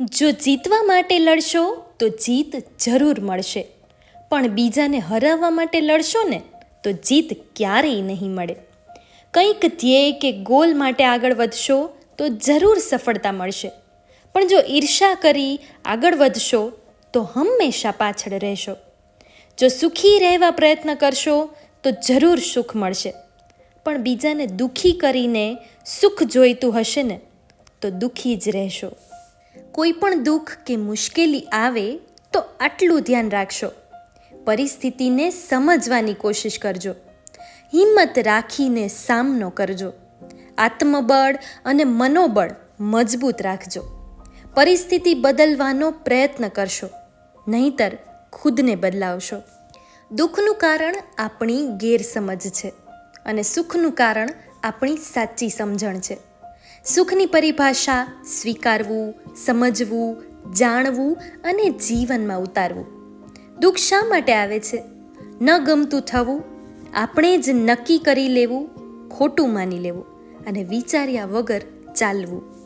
જો જીતવા માટે લડશો, તો જીત જરૂર મળશે. પણ બીજાને હરાવવા માટે લડશો ને, તો જીત ક્યારેય નહીં મળે. કંઈક ધ્યેય કે ગોલ માટે આગળ વધશો, તો જરૂર સફળતા મળશે. પણ જો ઈર્ષા કરી આગળ વધશો, તો હંમેશા પાછળ રહેશો. જો સુખી રહેવા પ્રયત્ન કરશો, તો જરૂર સુખ મળશે. પણ બીજાને દુઃખી કરીને સુખ જોઈતું હશે ને, તો દુઃખી જ રહેશો. કોઈ પણ દુઃખ કે મુશ્કેલી આવે તો આટલું ધ્યાન રાખશો. પરિસ્થિતિને સમજવાની કોશિશ કરજો. હિંમત રાખીને સામનો કરજો. આત્મબળ અને મનોબળ મજબૂત રાખજો. પરિસ્થિતિ બદલવાનો પ્રયત્ન કરશો, નહીતર ખુદને બદલાવશો. દુઃખનું કારણ આપણી ગેરસમજ છે અને સુખનું કારણ આપણી સાચી સમજણ છે. સુખની પરિભાષા સ્વીકારવું, સમજવું, જાણવું અને જીવનમાં ઉતારવું. દુઃખ શા માટે આવે છે? ન ગમતું થવું, આપણે જ નક્કી કરી લેવું, ખોટું માની લેવું અને વિચાર્યા વગર ચાલવું.